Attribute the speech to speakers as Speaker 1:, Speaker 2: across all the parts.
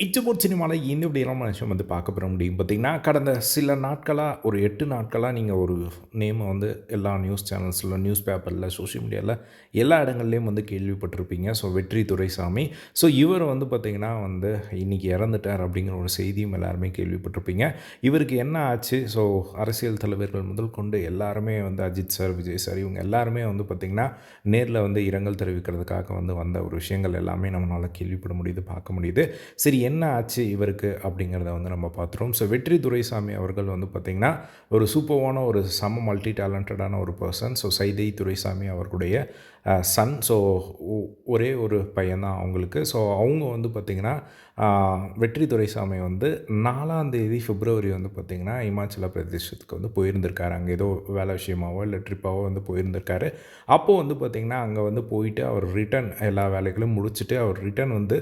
Speaker 1: இச்சபோட் சினிமாவில் இந்த இப்படியெல்லாம் விஷயம் வந்து பார்க்க பெற முடியும். பார்த்திங்கன்னா கடந்த சில நாட்களாக ஒரு எட்டு நாட்களாக நீங்கள் ஒரு நேமை வந்து எல்லா நியூஸ் சேனல்ஸில் நியூஸ் பேப்பரில் சோஷியல் மீடியாவில் எல்லா இடங்கள்லேயும் வந்து கேள்விப்பட்டிருப்பீங்க. ஸோ வெற்றி துரைசாமி. ஸோ இவர் வந்து பார்த்திங்கன்னா வந்து இன்றைக்கி இறந்துட்டார் அப்படிங்கிற ஒரு செய்தியும் எல்லாருமே கேள்விப்பட்டிருப்பீங்க. இவருக்கு என்ன ஆச்சு? ஸோ அரசியல் தலைவர்கள் முதல் கொண்டு எல்லாருமே வந்து அஜித் சார் விஜய் சார் இவங்க எல்லாருமே வந்து பார்த்திங்கன்னா நேரில் வந்து இரங்கல் தெரிவிக்கிறதுக்காக வந்து வந்த ஒரு விஷயங்கள் எல்லாமே நம்மளால் கேள்விப்பட முடியுது பார்க்க முடியுது. சரி என்ன ஆச்சு இவருக்கு அப்படிங்கிறத வந்து நம்ம பார்த்துருவோம். ஸோ வெற்றி துரைசாமி அவர்கள் வந்து பார்த்திங்கன்னா ஒரு சூப்பர்வான ஒரு சம மல்டி டேலண்டடான ஒரு பர்சன் ஸோ சைதை துரைசாமி அவர்களுடைய சன் ஸோ ஒரே ஒரு பையன்தான் அவங்களுக்கு. ஸோ அவங்க வந்து பார்த்திங்கன்னா வெற்றி துரைசாமி வந்து நாலாந்தேதி பிப்ரவரி வந்து பார்த்திங்கன்னா இமாச்சல பிரதேசத்துக்கு வந்து போயிருந்திருக்காரு. அங்கே ஏதோ வேலை விஷயமாவோ இல்லை ட்ரிப்பாவோ வந்து போயிருந்திருக்காரு. அப்போது வந்து பார்த்திங்கன்னா அங்கே வந்து போயிட்டு அவர் ரிட்டன் எல்லா வேலைகளும் முடிச்சுட்டு அவர் ரிட்டன் வந்து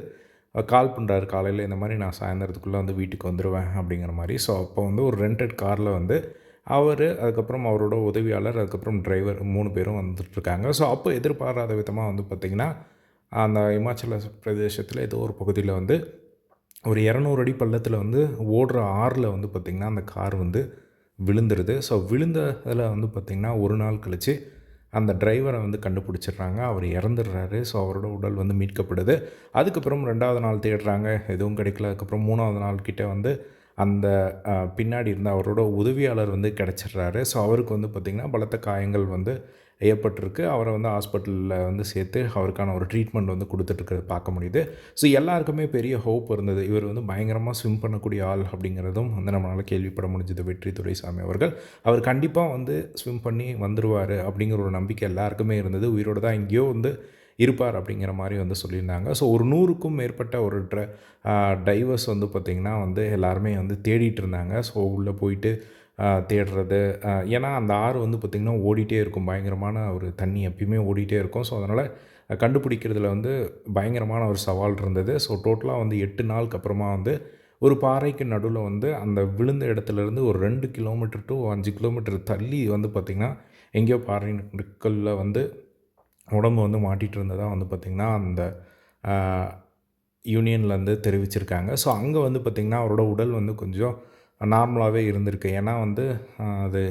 Speaker 1: கால் பண்ணுறாரு காலையில் இந்த மாதிரி நான் சாயந்தரத்துக்குள்ளே வந்து வீட்டுக்கு வந்துடுவேன் அப்படிங்கிற மாதிரி. ஸோ அப்போ வந்து ஒரு ரெண்டட் காரில் வந்து அவர் அதுக்கப்புறம் அவரோட உதவியாளர் அதுக்கப்புறம் டிரைவர் மூணு பேரும் வந்துட்டுருக்காங்க ஸோ அப்போ எதிர்பாராத விதமாக வந்து பார்த்திங்கன்னா அந்த இமாச்சல பிரதேசத்தில் ஏதோ ஒரு பகுதியில் வந்து ஒரு இரநூறு அடி பள்ளத்தில் வந்து ஓடுற ஆறில் வந்து பார்த்திங்கன்னா அந்த கார் வந்து விழுந்துருது. ஸோ விழுந்ததில் வந்து பார்த்திங்கன்னா ஒரு நாள் கழித்து அந்த டிரைவரை வந்து கண்டுபிடிச்சிடுறாங்க. அவர் இறந்துடுறாரு. ஸோ அவரோட உடல் வந்து மீட்கப்படுது. அதுக்கப்புறம் ரெண்டாவது நாள் தேடுறாங்க. எதுவும் கிடைக்கல. அதுக்கப்புறம் மூணாவது நாள் கிட்டே வந்து அந்த பின்னாடி இருந்த அவரோட உதவியாளர் வந்து கிடச்சிட்றாரு. ஸோ அவருக்கு வந்து பார்த்திங்கன்னா பலத்த காயங்கள் வந்து ஏற்பட்டிருக்கு. அவரை வந்து ஹாஸ்பிட்டலில் வந்து சேர்த்து அவருக்கான ஒரு ட்ரீட்மெண்ட் வந்து கொடுத்துட்ருக்கிறது பார்க்க முடியுது. ஸோ எல்லாருக்குமே பெரிய ஹோப் இருந்தது. இவர் வந்து பயங்கரமாக ஸ்விம் பண்ணக்கூடிய ஆள் அப்படிங்கிறதும் வந்து நம்மளால் கேள்விப்பட முடிஞ்சது. வெற்றி துரைசாமி அவர்கள். அவர் கண்டிப்பாக வந்து ஸ்விம் பண்ணி வந்துடுவார் அப்படிங்கிற ஒரு நம்பிக்கை எல்லாருக்குமே இருந்தது. உயிரோடு தான் எங்கேயோ வந்து இருப்பார் அப்படிங்கிற மாதிரி வந்து சொல்லியிருந்தாங்க. ஸோ ஒரு நூறுக்கும் மேற்பட்ட ஒரு ட்ர டைவர்ஸ் வந்து பார்த்திங்கன்னா வந்து எல்லாருமே வந்து தேடிட்டு இருந்தாங்க. ஸோ உள்ளே போயிட்டு தேடுறது. ஏன்னா அந்த ஆறு வந்து பார்த்திங்கன்னா ஓடிட்டே இருக்கும். பயங்கரமான ஒரு தண்ணி எப்பயுமே ஓடிட்டே இருக்கும். ஸோ அதனால் கண்டுபிடிக்கிறதுல வந்து பயங்கரமான ஒரு சவால் இருந்தது. ஸோ டோட்டலாக வந்து எட்டு நாளுக்கு அப்புறமா வந்து ஒரு பாறைக்கு நடுவில் வந்து அந்த விழுந்த இடத்துலேருந்து ஒரு ரெண்டு கிலோமீட்டர் டு அஞ்சு கிலோமீட்டர் தள்ளி வந்து பார்த்திங்கன்னா எங்கேயோ பாறை நடுக்களில் வந்து உடம்பு வந்து மாட்டிகிட்டு இருந்ததாக வந்து பார்த்திங்கன்னா அந்த யூனியன்லேருந்து தெரிவிச்சிருக்காங்க. ஸோ அங்கே வந்து பார்த்திங்கன்னா அவரோட உடல் வந்து கொஞ்சம் நார்மலாகவே இருந்திருக்கு. ஏன்னா வந்து அது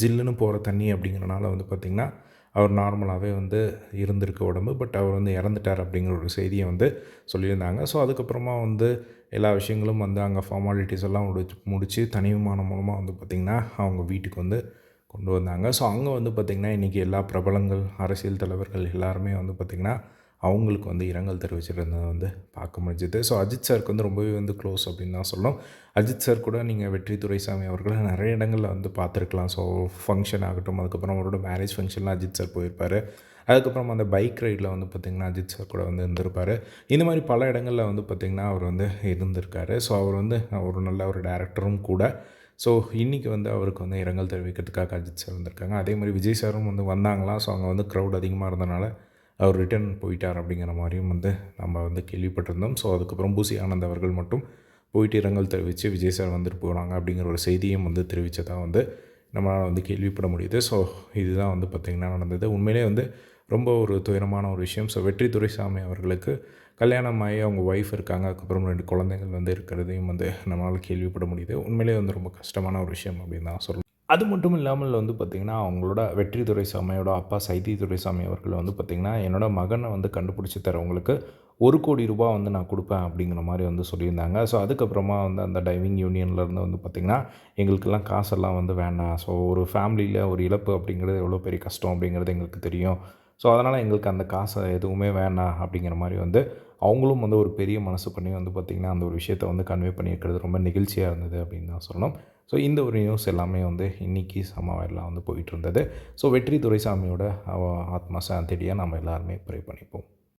Speaker 1: ஜில்லுன்னு போகிற தண்ணி அப்படிங்கிறனால வந்து பார்த்திங்கன்னா அவர் நார்மலாகவே வந்து இருந்திருக்கு உடம்பு. பட் அவர் வந்து இறந்துட்டார் அப்படிங்கிற ஒரு செய்தியை வந்து சொல்லியிருந்தாங்க. ஸோ அதுக்கப்புறமா வந்து எல்லா விஷயங்களும் வந்து அங்கே ஃபார்மாலிட்டிஸ் எல்லாம் முடிச்சு முடித்து தனி விமானம் மூலமாக வந்து பார்த்திங்கன்னா அவங்க வீட்டுக்கு வந்து கொண்டு வந்தாங்க. ஸோ அங்கே வந்து பார்த்திங்கன்னா இன்றைக்கி எல்லா பிரபலங்கள் அரசியல் தலைவர்கள் எல்லாருமே வந்து பார்த்திங்கன்னா அவங்களுக்கு வந்து இரங்கல் தெரிவிச்சிருந்ததை வந்து பார்க்க முடிஞ்சுது. ஸோ அஜித் சாருக்கு வந்து ரொம்பவே வந்து க்ளோஸ் அப்படின்னு தான் சொல்லணும். அஜித் சார் கூட நீங்கள் வெற்றி துரைசாமி அவர்களை நிறைய இடங்களில் வந்து பார்த்துருக்கலாம். ஸோ ஃபங்க்ஷன் ஆகட்டும் அதுக்கப்புறம் அவரோட மேரேஜ் ஃபங்க்ஷன்லாம் அஜித் சார் போயிருப்பார். அதுக்கப்புறம் அந்த பைக் ரைடில் வந்து பார்த்திங்கன்னா அஜித் சார் கூட வந்து இருந்திருப்பார். இந்த மாதிரி பல இடங்களில் வந்து பார்த்திங்கன்னா அவர் வந்து இருந்திருக்காரு. ஸோ அவர் வந்து ஒரு நல்ல ஒரு டேரக்டரும் கூட. ஸோ இன்றைக்கி வந்து அவருக்கு வந்து இரங்கல் தெரிவிக்கிறதுக்காக அஜித் சார் வந்திருக்காங்க. அதே மாதிரி விஜய் சாரும் வந்து வந்தாங்களாம். ஸோ அங்கே வந்து க்ரௌட் அதிகமாக இருந்தனால அவர் ரிட்டன் போயிட்டார் அப்படிங்கிற மாதிரியும் வந்து நம்ம வந்து கேள்விப்பட்டிருந்தோம். ஸோ அதுக்கப்புறம் பூசி ஆனந்த் அவர்கள் மட்டும் போயிட்டு இரங்கல் தெரிவித்து விஜய் சார் வந்துட்டு போகிறாங்க அப்படிங்கிற ஒரு செய்தியும் வந்து தெரிவித்ததாக வந்து நம்மளால் வந்து கேள்விப்பட முடியுது. ஸோ இதுதான் வந்து பார்த்திங்கன்னா நடந்தது. உண்மையிலே வந்து ரொம்ப ஒரு துயரமான ஒரு விஷயம். ஸோ வெற்றி துரைசாமி அவர்களுக்கு கல்யாணம் ஆகி அவங்க ஒய்ஃப் இருக்காங்க. அதுக்கப்புறம் ரெண்டு குழந்தைகள் வந்து இருக்கிறதையும் வந்து நம்மளால் கேள்விப்பட முடியுது. உண்மையிலே வந்து ரொம்ப கஷ்டமான ஒரு விஷயம் அப்படின்னு தான் சொல்லணும் அது மட்டும் இல்லாமல் வந்து பார்த்திங்கன்னா அவங்களோட வெற்றி துரைசாமியோட அப்பா சைதி துரைசாமி அவர்கள் வந்து பார்த்திங்கன்னா என்னோடய மகனை வந்து கண்டுபிடிச்சி தரவங்களுக்கு ஒரு கோடி ரூபா வந்து நான் கொடுப்பேன் அப்படிங்கிற மாதிரி வந்து சொல்லியிருந்தாங்க. ஸோ அதுக்கப்புறமா வந்து அந்த டைவிங் யூனியன்லேருந்து வந்து பார்த்திங்கன்னா எங்களுக்கெல்லாம் காசெல்லாம் வந்து வேண்டாம். ஸோ ஒரு ஃபேமிலியில் ஒரு இழப்பு அப்படிங்கிறது எவ்வளோ பெரிய கஷ்டம் அப்படிங்கிறது எங்களுக்கு தெரியும். ஸோ அதனால் எங்களுக்கு அந்த காசை எதுவுமே வேணாம் அப்படிங்கிற மாதிரி வந்து அவங்களும் வந்து ஒரு பெரிய மனசு பண்ணி வந்து பார்த்திங்கன்னா அந்த ஒரு விஷயத்தை வந்து கன்வே பண்ணியிருக்கிறது ரொம்ப நிகழ்ச்சியாக இருந்தது அப்படின்னு தான் சொல்லணும். ஸோ இந்த ஒரு நியூஸ் எல்லாமே வந்து இன்றைக்கி சமாவெல்லாம் வந்து போயிட்டு இருந்தது. ஸோ வெற்றி துரைசாமியோட ஆத்மா சாந்திடியாக நம்ம எல்லாருமே ப்ரே பண்ணிப்போம்.